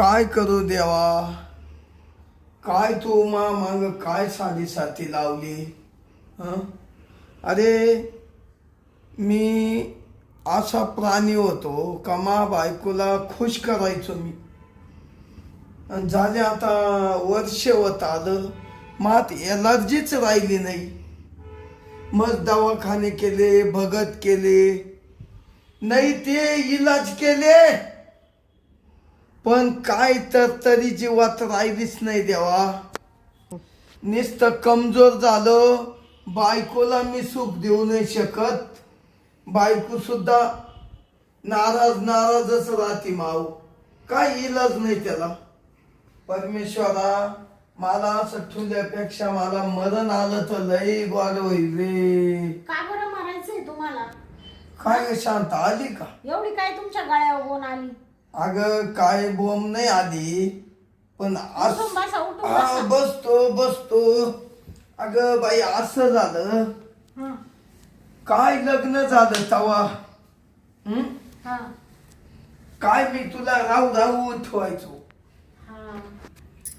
काय करू देवा? काय तू मा माग काय साधी साथी लावली? हं? अरे मी असा प्राणी होतो का मा बायकोला खुश करायचो मी. आणि झाले आता वर्ष होत आलं मात एलर्जीच राहिली नाही. मग दवाखाने केले भगत केले नाही ते इलाज केले. पण काय तर तरी जीवात राहिलीच नाही देवा. नुसतं कमजोर झालं बायकोला मी सुख देऊ नाही शकत. बायको सुद्धा नाराज नाराजच राहते माऊ. काय इलाज नाही त्याला. परमेश्वरा मला असं ठुल्यापेक्षा मला मरण आलं तर लई गोड होईल रे. का बरं मारायचंय तुम्हाला? काय शांत आली का? एवढी काय तुमच्या गळ्यावर आली? अगं काय बोंब नाही आली पण अस उठून बसा, उठून हा, बसा. बसतो बसतो. अगं बाई असं झालं. हं, काय लग्न झालं तवा? हं? हं, काय मी तुला राहू राहू ठेवायचो? हं.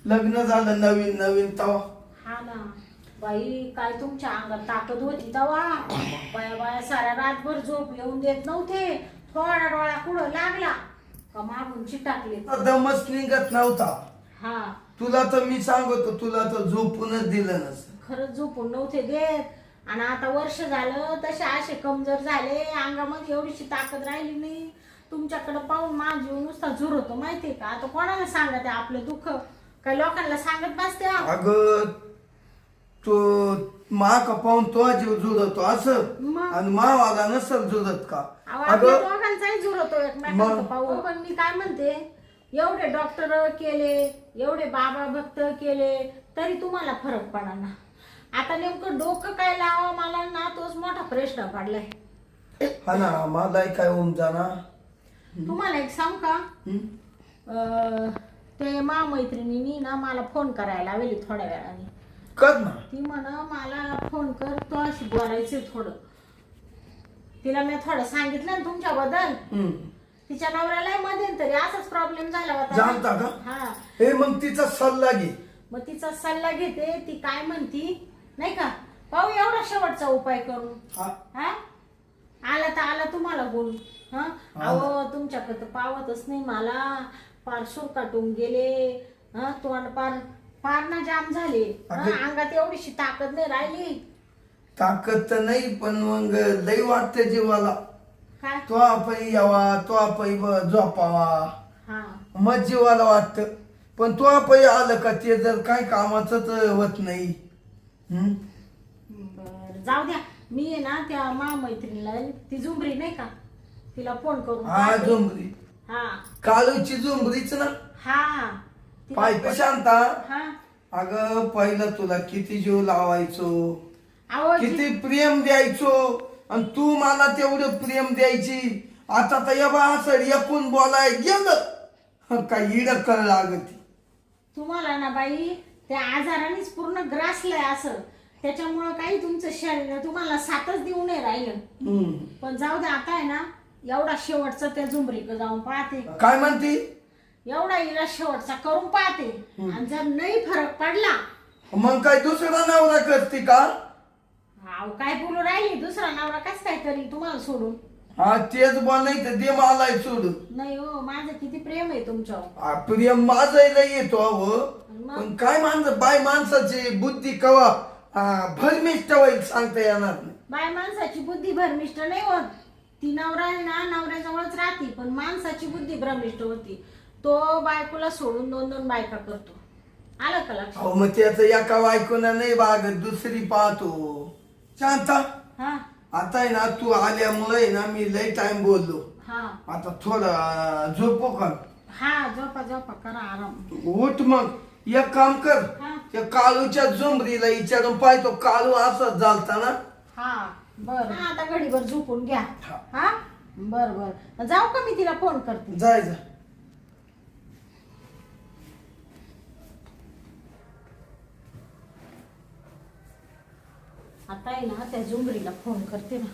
लग्न झालं नवीन नवीन तवा. हा ना. बाई काय तुमच्या अंगात ताकद होती तवा? बाया बाया साऱ्या रातभर झोप येऊन देत नव्हते. थोडा डोळा कुठं लागला? का मागून चिटाकले दमच निघत नव्हता. हा. तुला तर मी सांगतो तुला तर झोपूनच दिलं नसतं. खरंच झोपून नव्हते देत. आणि आता वर्ष झालं तसे असे कमजोर झाले अंगामध्ये एवढीशी ताकद राहिली नाही. तुमच्याकडे पाहून माझ नुसता झुरतो माहितीये का? आता कोणाला सांगत आहे आपलं दुःख? काही लोकांना सांगत बसते. अगं तो मा का पाहून तो जीव जुळतो असं? मग? आणि मावाला नसल जुळत का? अहो, आपल्या अगं दोघांचाही झुरतो एकमेकांचं मग? पाहून पण मी काय म्हणते? एवढे डॉक्टर केले एवढे बाबा भक्त केले तरी तुम्हाला फरक पडा ना. आता नेमकं डोकं काय लावा मला? ना तोच मोठा प्रश्न पडलाय. हा ना मलाही काय होऊन जाणार? तुम्हाला एक सांग का? हं? अं, ते मा मैत्रिणीनी ना मला फोन करायला लावली थोड्या वेळाने. कर ना. ती म्हण मला फोन कर तो अशी बोलायचे थोडं. तिला मी थोडं सांगितलं ना तुमच्याबद्दल. हं. तिच्या नवऱ्याला मध्यंतरी असाच प्रॉब्लेम झाला होता. जाणता का? हा. हे मग तिचा सल्ला घे. मग तिचा सल्ला घेते ती काय म्हणती नाही का? पाहू एवढा शेवटचा उपाय करून. हा. हा? आला तर आला तुम्हाला बोल हा? अहो तुमच्याकडे तर पावतच नाही मला. पार सूर काटून गेले. हा? तोंड पार पार ना जाम झाले. हा, अगं. अंगात एवढीशी ताकद नाही राहिली. ताकद तर नाही पण मग लई वाटते जीवाला. काय? तो आपही यावा तो आपही झोपावा हा. मग जीवाला वाटतं. पण तो आपही आलं का ते जर काय कामाचं तर होत नाही. हं? बर जाऊ द्या. मी आहे ना त्या मा मैत्रिणीला ती झुंबरी नाही का? तिला फोन करून हा पाहते. झुंबरी. हा. काळूची झुंबरीच ना. हा. पाय फोन- शांता. हा. अगं पहिलं तुला किती जीव लावायचो? अहो किती प्रेम द्यायचो? आणि तू मला तेवढं प्रेम द्यायची. आता तर बा असं एकूण बोलाय गेलं. काय इड कळ लागती. तुम्हाला ना बाई त्या आजारानेच पूर्ण ग्रासलंय असं. त्याच्यामुळं काही तुमचं शरीर तुम्हाला साथच देऊ नये राहिलं. पण जाऊ दे आता आहे ना एवढा शेवटचा त्या झुंबरीकडे जाऊन पाहते. काय म्हणती? एवढा इला शेवटचा करून पाहते. आणि जर नाही फरक पडला. मग काय दुसरा नवरा करते का? अहो काय बोलू राहिली? दुसरा नवरा कस काय करील तुम्हाला सोडून? हा तेच बोलायचं दे मलाय सोडून. नाही हो माझं किती प्रेम आहे तुमच्यावर. आ, प्रियम माझायला येतो अहो. मग? पण काय माणसं बाय माणसाची बुद्धी कवा आ, भरमिष्ट होईल सांगता येणार नाही. बाय माणसाची बुद्धी भ्रमिष्ट नाही होत. ती नवरा आहे ना नवऱ्याजवळच राहते पण माणसाची बुद्धी भ्रमिष्ट होती. तो बायकोला सोडून दोन दोन बायका करतो. आलं का लक्षात? अहो मग त्याचं एका बायकोना नाही बागत दुसरी पाहतो. शांता हा. आता आहे ना तू आल्यामुळे ना मी लय टाइम बोललो. हा. आता थोडं झोपो का? हा झोपा झोपा करा आराम. उठ मग. एक काम कर हा. त्या काळूच्या झुमरीला विचारून पाहतो. काळू असंच झालता ना? हा बर. आता घडीभर झोपून घ्या. हा. हा? बर बर. जाऊ का मी तिला फोन करते? जाय जा आता आहे ना त्या झुंबरीला फोन करते ना.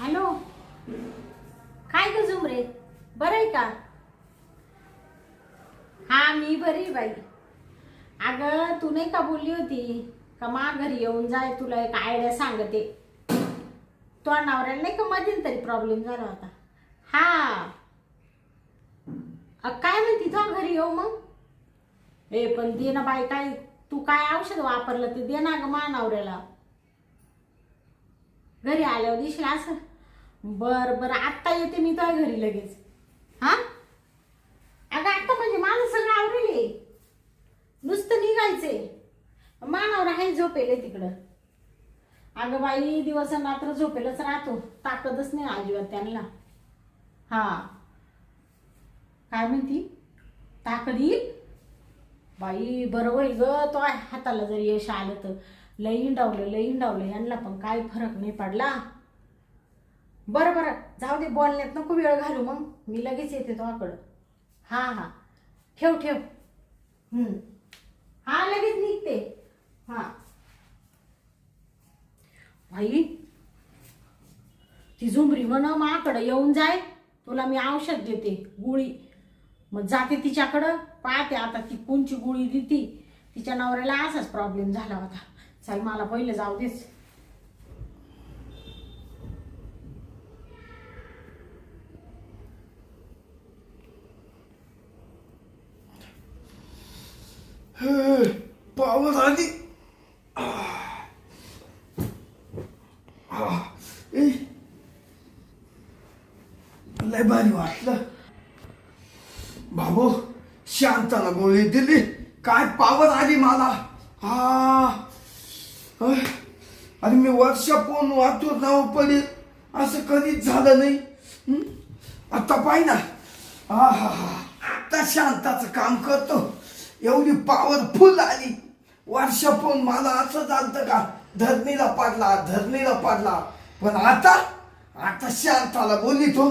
हॅलो काय ग झुमरे बरं आहे का? हा मी बरी बाई. अग तू नाही का बोलली होती? का मा घरी येऊन जाय तुला एक आयडिया सांगते. तो नवऱ्याला नाही का मधील तरी प्रॉब्लेम झाला होता? हा. काय म्हणती तो घरी येऊ मग? ए पण दे ना बाई काय तू काय औषध वापरलं ते दे ना ग मा नवऱ्याला घरी आल्यावर दिसलं असं? बर बर आत्ता येते मी तुझ्या घरी लगेच. हा? अगं आत्ता म्हणजे माझं सगळं आवरेल नुसतं निघायचंय. मानावर आहे झोपेल तिकडं. अगं बाई दिवस रात्र झोपेलच राहतो. ताकदच नाही अजिबात त्यांना. हा. काय म्हणती? ताकद येईल? बाई बरं होईल ग तो आहे हाताला जर यश आलं तर. लई इंडावलं लई डावलं यांना पण काय फरक नाही पडला. बरं बरं. जाऊ दे बोलण्यात नको वेळ घालू मग. मी लगेच येते तुझ्याकडं हां हां. ठेव ठेव. हां लगेच निघते. हां. भाई ती झुमरी म्हण माकडं येऊन जाय. तुला मी औषध देते गोळी. मग जाते तिच्याकडं. पाहते आता ती कोणची गोळी देते. तिच्या नवऱ्याला असाच प्रॉब्लेम झाला होता. चल मला पहिले जाऊ देच पावर आली लय भारी वाटलं. शांताला गोळी दिली. काय पावर आली मला. हा आणि मी वर्ष पोन वाचूर नाव पडेल असं कधीच झालं नाही. आता पाहि ना. हा हा हा. आता शांताचं काम करतो. एवढी पावरफुल आली. वर्ष मला असं चालतं का? धरणीला पाडला धरणीला पाडला. पण आता आता शांताला बोलितो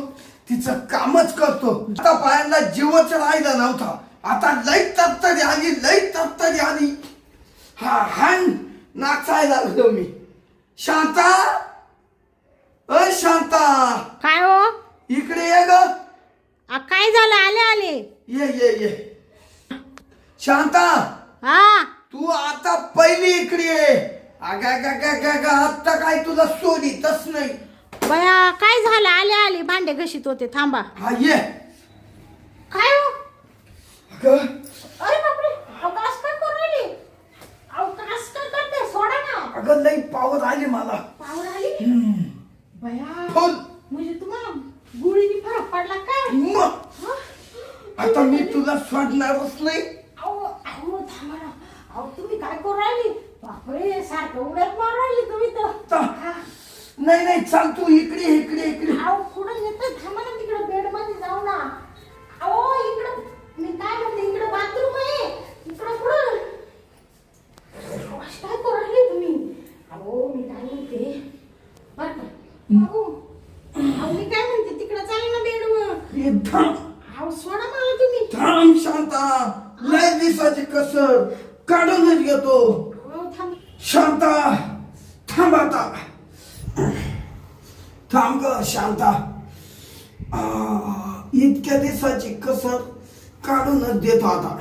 तिचं कामच करतो. आता पायांना जीवच राहिला नव्हता. आता लई तत्तरी आली लई तत्तरी आली. हा हन नाचायला लागलो मी. शांता? अ शांता. काय हो? इकडे ये ग. आ, काय झालं? आले आले. ये ये ये. शांता हा. तू आता पहिली इकडे ये. अगा गा गा गा गा आता काय तुला सोडीतच नाही. बया काय झालं? आले आले. भांडे घशीत होते. थांबा. हा ये. काय हो? अगं अरे बापरे अवकाश काय करू राहिली? अवकाश काय करते? सोडा ना. अगं लई पावर आली मला. पावर आली? हम्म. बया फुल म्हणजे तुम्हाला गुळीनी फरक पडला काय? मग. हा? आता मी तुला सोडणारच नाही. अहो अहो थांबा ना. अहो तुम्ही काय करू राहिली? बापरे सारखं उड्यात मारू राहिली तुम्ही तर. ता- हा. नाही नाही चाल तू इकडे इकडे इकडे. अहो पुढे येते थांबा ना तिकडे बेडमध्ये जाऊ ना. अहो इकडं मी काय म्हणते इकडे बाथरूम आहे. इकडं काय करू राहिले तुम्ही. अहो मी काय म्हणते? बरं का? अहो अहो, मी काय म्हणते तिकडे चाल ना बेडवर. थांब. अहो सोडा मला तुम्ही. थांब शांता. लय दिसाची कसर. काढूनच घेतो. अहो थांब. शांता थांब आता. थांब ग शांता. आ, इतक्या दिवसाची कसर. काढूनच देतो आता.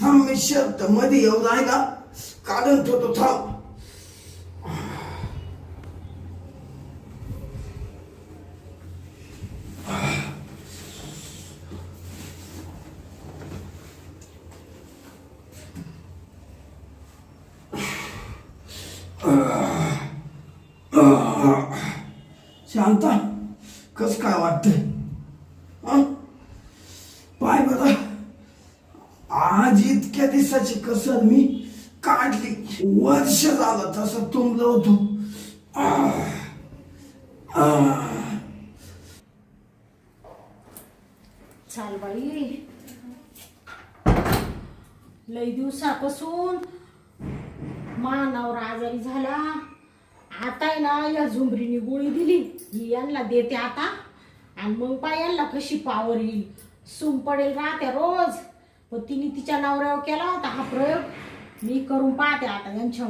थांब मी शर्त मध्ये येऊ राहिला. काढून ठेवतो थांब. शांता कस काय वाटतंय हं? पाय बरं आज इतक्या कसर मी काढली. वर्ष झालं तसं तुंबलं होतो. चाल बाई. लई दिवसापासून मानावर आजारी झाला. आता ना या झुंबरीने गोळी दिली. ही यांना देते आता. आणि मग पाय यांना कशी पावर. येईल सूम पडेल राहते रोज. पण तिने तिच्या नवऱ्यावर केला होता हा प्रयोग. मी करून पाहते आता यांच्या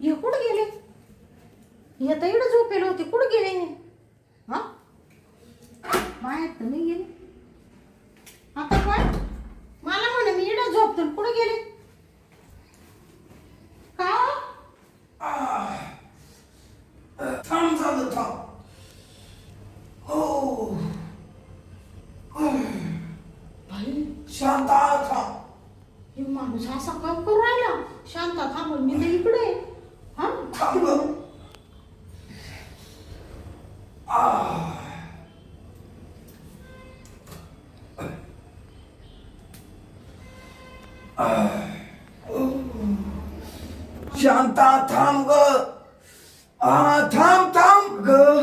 हे कुठं गेले? हे तर इकडं झोपेल होते कुठं गेले हे? हा? बाहेर तर नाही गेले. आता काय? मला म्हणे मी इकडं झोपतो कुठे गेले? का हो? थांब झालं थांब. हो. बाई शांता थांब. हे माणूस असा काम करू राहिला. शांत थांबल मी तर इकडे आहे. हा? थांब. गं. शांता थांब ग. आ थांब थांब ग.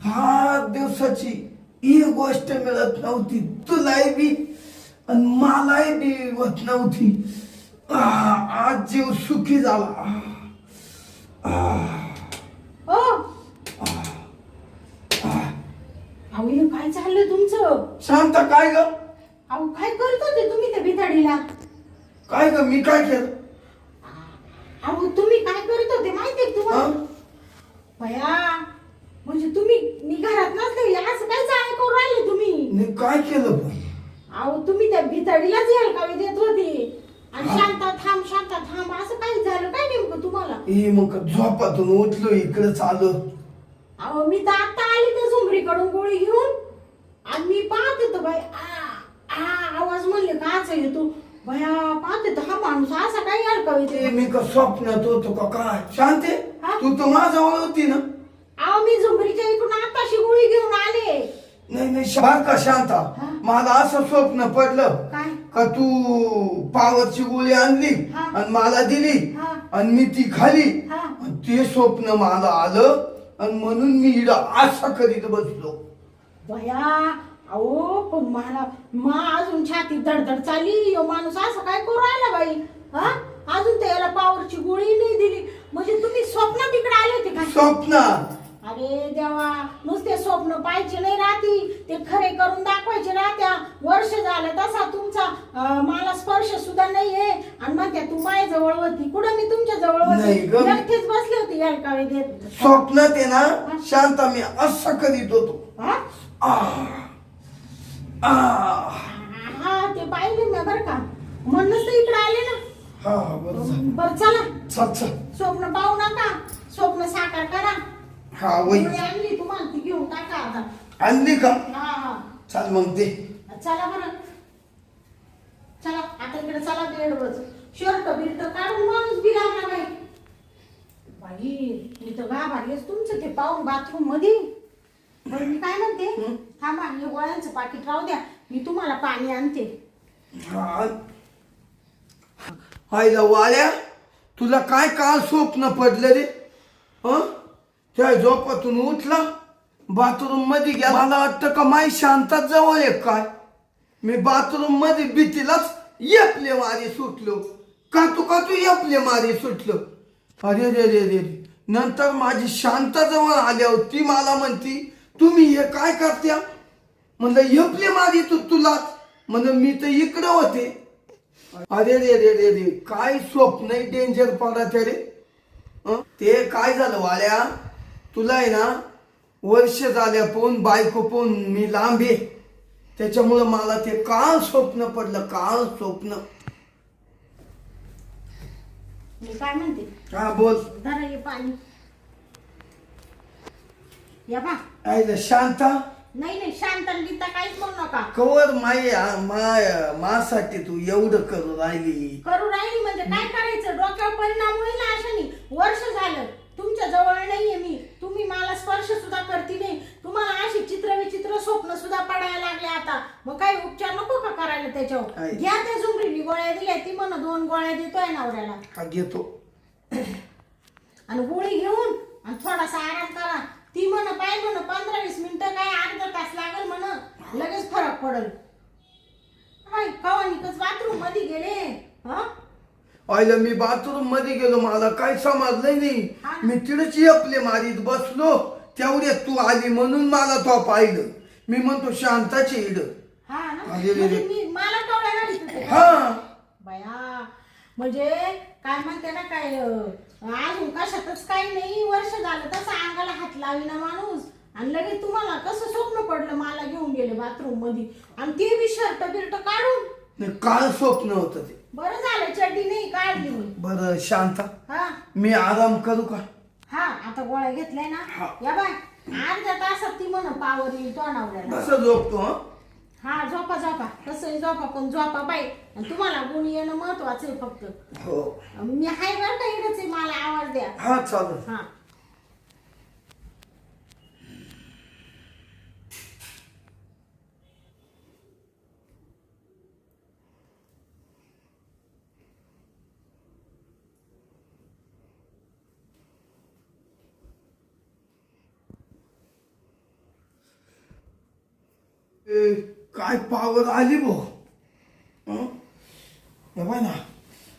फार दिवसाची ही गोष्ट मिळत नव्हती. तुलाही बी आणि मलाही बी होत. नव्हती आज जीव सुखी झाला. अहो हे काय चाललंय तुमचं? शांता काय ग? अहो काय करत होते तुम्ही त्या भिताडीला? काय ग मी काय केलं? अहो तुम्ही काय करत होते माहितीये का तुम्हाला? हं? भया म्हणजे तुम्ही मी घरात नसले असं काय चाल करू राहिले तुम्ही? मी काय केलं पण? अहो तुम्ही त्या भिताडीलाच याल का? देत होते. आणि शांता थांब शांता थांब. असं काय झालं काय नेमकं तुम्हाला? हे मग झोपातून उठलो इकडे चालू अहो मी तर आता आली त्या झुमरीकडून गोळी घेऊन. आणि मी पाहत येतो बाई आ आ आवाज म्हणले काच येतो भया पाहत येतो हा माणूस असा काय याल का ते मी का स्वप्नात होतो का? काय? शांते हा? तू तर माझ्याजवळ होती ना? अहो मी झुमरीच्या इकडून आताशी गोळी घेऊन आले. नाही नाही शा- का शांता. हा? मला असं स्वप्न पडलं काय? का तू पावरची गोळी आणली हा. आणि मला दिली हा. आणि मी ती खाली. हा. आणि ते स्वप्न मला आलं आणि म्हणून मी इकडं असं करीत बसलो. भया अहो पण मला मा अजून छाती धडधड चालली. यो माणूस असं काय करू राहिला बाई? हा? अजून त्याला पावरची गोळी नाही दिली. म्हणजे तुम्ही स्वप्नात इकडे आले होते का? स्वप्नात? अरे देवा नुसते स्वप्न पाहिजे नाही राहती. ते खरे करून दाखवायचे राहत्या. वर्ष झालं तसा तुमचा अं, मला स्पर्श सुद्धा नाहीये. आणि मग त्या तू माझ्या जवळ होती. कुठं मी तुमच्या जवळ नाही होती गं. एकटीच बसले होते या काळी देत स्वप्नात आहे ना शांता मी असं करीत होतो. हा? हा ते पाहिले मी बरं का. म्हणूनच तर इकडे आले ना. हा बरं झालं. बरं चला. चल चल. स्वप्न पाहू नका. स्वप्न साकार करा. हा वही गोळी आणली तुम्हाला ती घेऊन टाका आता? आणली का? हा हा. चाल मग दे. चला बरं. चला आता इकडे चला बेड शर्ट बिर्ट काढून माणूस बी लागला बाई बाई मी तर गाभारीच तुमचं ते पाहून बाथरूममध्ये बरं मी काय म्हणते? थांबा हे गोळ्यांचं पाकिट राहू द्या. मी तुम्हाला पाणी आणते. हा. हायला वाल्या तुला काय काल स्वप्न पडलं रे? हं? त्या झोपातून उठला बाथरूममध्ये गेला. मला वाटतं का माई शांतात जवळ एक काय? मी बाथरूममध्ये भीतीलाच येपले मारी सुटलो. का तू का तू येपले मारी सुटलो. अरे रे रे रे रे. नंतर माझी शांता जवळ आल्यावर ती मला म्हणती तुम्ही हे काय करत्या? म्हणलं येपले मारी तू तुला. म्हणलं मी तर इकडं होते. अरे रे रे रे रे. काय स्वप्न डेंजर पडत रे? ते काय झालं वाल्या तुला आहे ना वर्ष झाल्या बायको पोहून मी लांब आहे. त्याच्यामुळं मला ते काळ स्वप्न पडलं काळ स्वप्न. मी काय म्हणते? हा बोल. धरा हे पाणी. या बा. आईला शांता. नाही नाही शांत आणि गीता काहीच म्हणू नका. कवर माय माय मासाठी तू एवढं करू राहिली. करू राहिली म्हणजे काय करायचं डोक्यावर परिणाम होईल ना अशाने वर्ष झालं तुमच्या जवळ नाहीये मी तुम्ही मला स्पर्श सुद्धा करते नाही तुम्हाला अशी चित्र विचित्र स्वप्न सुद्धा पडायला लागले आता मग काही उपचार नको का करायला त्याच्यावर आहे. घ्या त्या झुमरीनी गोळ्या दिल्या ती म्हणा दोन देतोय नवऱ्याला हा घेतो. आणि गोळी घेऊन आणि थोडासा आराम करा. ती म्हण पाय म्हण पंधरा वीस मिनिटं काय अर्धा तास लागेल म्हण लगेच फरक पडेल. कवानिकच बाथरूममध्ये गेले. हा? आईला मी बाथरूममध्ये गेलो मला काय समजलं नाही. मी तिडच येपले मारीत बसलो तेवढ्यात तू आली म्हणून मला तो पाहिलं. मी म्हणतो शांताची इड. हा ना. म्हणजे मी मला? हा. म्हणजे काय म्हणते ना काय अजून कशातच काही नाही वर्ष झालं तसं अंगाला हात लावीना माणूस. आणि लगेच तुम्हाला कसं स्वप्न पडलं मला घेऊन गेले बाथरूममध्ये आणि ते बी शर्ट बिर्ट काढून. नाही काळ स्वप्न होतं ते. बरं झालं चड्डी नाही काढली मी बरं शांत. हा. मी आराम करू का? हा आता गोळ्या घेतलाय ना. हा. या बाय अर्ध्या तासात ती म्हण पावर येईल तो नवऱ्याला कसं झोपतो हं? हा झोपा झोपा. कसं झोपा पण झोपा बाई. आणि तुम्हाला गुण येणं महत्वाचं आहे फक्त. हो. मी हाय बरं का इकडंच आहे मला आवाज द्या. हा चालेल. हा. ए, काय पावर आली? हे? पाय ना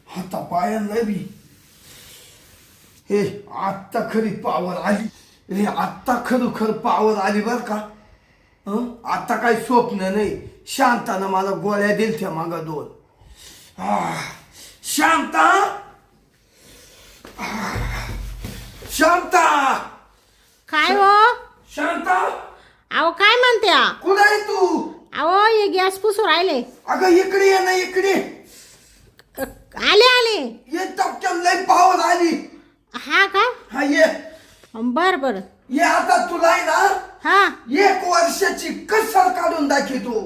हाता पायांना बी हे आत्ता खरी पावर आली. हे आत्ता खरोखर पावर आली बर का? आता काही स्वप्न नाही. शांतानं मला गोळ्या दिल त्या मागा दोन. शांता! शांता! काय हो? शांता! अहो काय म्हणत्या कुठं आहे तू? अहो हे गॅस पुसू राहिले. अगं इकडे ये ना इकडे. आले आले. ये टपक्यान लय पावर आली. हा का? हा ये. बर बर. ये आता तुला आहे ना हा. एक वर्षाची कसर काढून दाखवतो.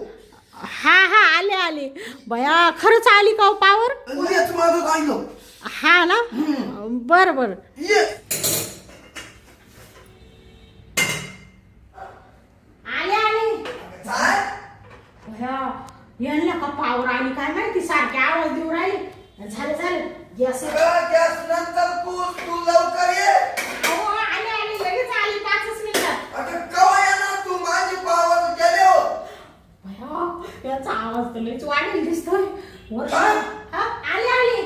हा हा आले आले. बया खरंच आली का पावर? येच माझं राहिलो हा ना? बर बर. ये आले आले काय? बया पावर आली काय माहिती? सारखे आवाज देऊ राहिले. झालं झालं. गॅस गॅस नंतर तू तू लवकर ये. अहो आले आले. लगेच आली पाचच मिनिटात अगं कवा येणार तू? माझी पावर गेले हो. याचा आवाज तर लयच वाढेल दिसतोय. वर्ष? हा आले आले.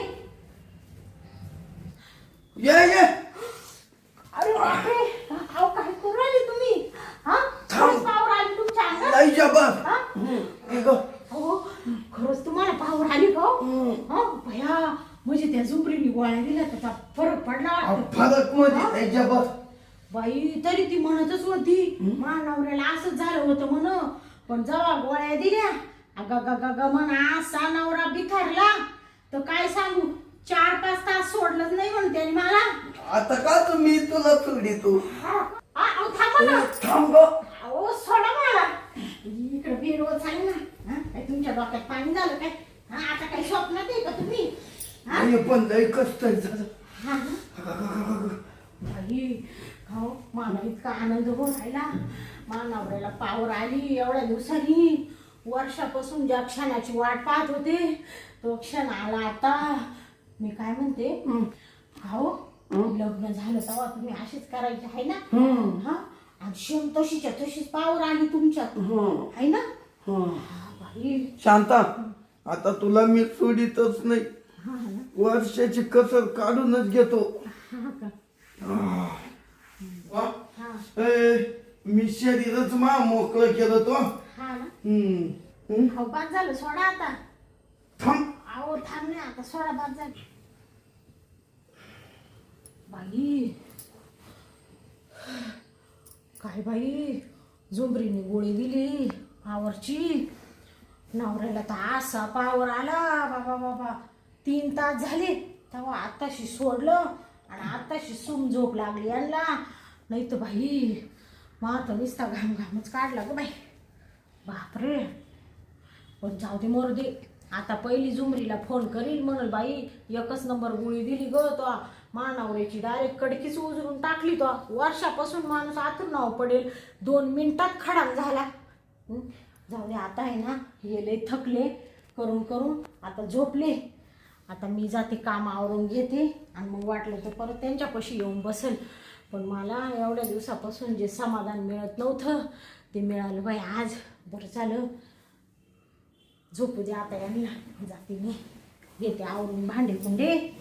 ये ये अरे बापरे अहो काय करू राहिले तुम्ही हा थांब. खरंच पावर आली तुमच्या अंगात लय जबर हा? हे गं. हो खरंच तुम्हाला पावर आली का हो? हा भया म्हणजे त्या झुंबरीनी गोळ्या दिल्या त्याचा फरक पडला अहो, वाटतं फरकमध्ये लय जबर बाई तरी ती म्हणतच होती. नवऱ्याला असंच झालं होतं म्हण. पण जेव्हा गोळ्या दिल्या अग ग ग मन असा नवरा बिथरला तर काय सांगू चार पाच तास सोडलंच नाही म्हणते मला. आता का तुम्ही तुला सोडी तू? आ, अहो, थांबा ना. थांब गं. अहो सोडा मला. इकडे बिरवत झालं ना. हा? काय तुमच्या डोक्यात पाणी झालं काय? हा आता काही स्वप्नात आहे का तुम्ही? हा? हे पण लय कष्ट झालं हा? बाई हो मला इतका आनंद हो राहिला. मानवऱ्याला पावर आली एवढ्या दिवसांनी वर्षापासून ज्या क्षणाची वाट पाहत होते तो क्षण आला आता. मी काय म्हणते हो लग्न झालं तेव्हा तुम्ही अशीच करायची आहे ना. हा? आणि शेम तशीच्या तशीच पावर आली तुमच्यात. हम्म. आहे ना. हा. बाई. शांता आता तुला मी सोडितच नाही. हा ना. वर्षाची कसर काढूनच घेतो. हा का. मी शरीरच मा मोकळं केलं तो. हा ना? हम्म. हम्म. हो बाद झालं सोडा आता. थांब. अहो थांब नाही आता सोडा बाद झाली. बाई. काय बाई? झुंबरीने गोळी दिली पावरची. नवऱ्याला तर असा पावर आला बाबा बाबा. तीन तास झाले तेव्हा आताशी सोडलं आणि आताशी सुम झोप लागली यांना. नाही तर बाई मात नुसता घाम घामच काढला ग बाई. बापरे. पण जाऊ दे मोर दे आता पहिली झुमरीला फोन करील म्हणल बाई एकच नंबर गोळी दिली ग तो. मानावऱ्याची डायरेक्ट कडकीच उजरून टाकली तो. वर्षापासून माणूस आतून नाव पडेल. दोन मिनिटात खडाम झाला. जाऊ दे आता आहे ना हे लय थकले. करून करून आता झोपले. आता मी जाते काम आवरून घेते. आणि मग वाटलं तर परत त्यांच्यापाशी येऊन बसेल. पण मला एवढ्या दिवसापासून जे समाधान मिळत नव्हतं ते मिळालं बाई आज. बरं झालं. झोपू दे आता यांना जाते मी. घेते आवरून भांडे कुंडे